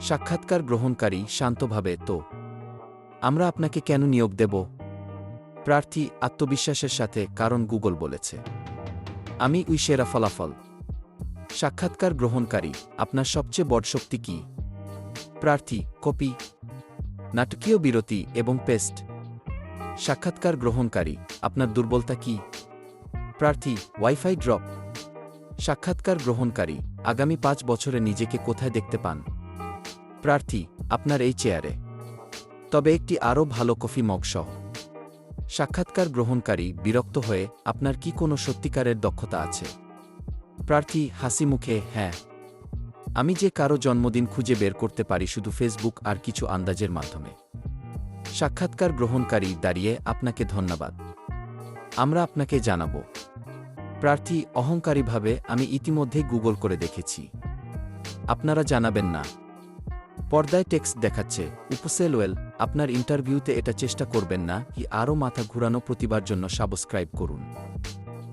সাক্ষাৎকার গ্রহণকারী শান্তভাবে, তো, আমরা আপনাকে কেন নিয়োগ দেব? প্রার্থী আত্মবিশ্বাসের সাথে কারণ গুগল বলেছে। আমি উই সেরা ফলাফল। সাক্ষাৎকার গ্রহণকারী, আপনার সবচেয়ে বড় শক্তি কি? প্রার্থী, কপি, নাটকীয় বিরতি এবং পেস্ট। সাক্ষাৎকার গ্রহণকারী, আপনার দুর্বলতা কি? প্রার্থী, ওয়াইফাই ড্রপ। সাক্ষাৎকার গ্রহণকারী, আগামী পাঁচ বছরে নিজেকে কোথায় দেখতে পান? প্রার্থী, আপনার এই চেয়ারে। তবে একটি আরও ভালো কফি মগ সহ। সাক্ষাৎকার গ্রহণকারী বিরক্ত হয়ে, আপনার কি কোনো সত্যিকারের দক্ষতা আছে? প্রার্থী হাসি মুখে হ্যাঁ। আমি যে কারও জন্মদিন খুঁজে বের করতে পারি শুধু ফেসবুক আর কিছু আন্দাজের মাধ্যমে। সাক্ষাৎকার গ্রহণকারী দাঁড়িয়ে আপনাকে ধন্যবাদ। আমরা আপনাকে জানাব। প্রার্থী অহংকারীভাবে, আমি ইতিমধ্যেই গুগল করে দেখেছি। আপনারা জানাবেন না। পর্দায় টেক্সট দেখাচ্ছে উপসেলওয়েল আপনার ইন্টারভিউতে এটা চেষ্টা করবেন না, কি আরও মাথা ঘুরানো প্রতিবার জন্য সাবস্ক্রাইব করুন।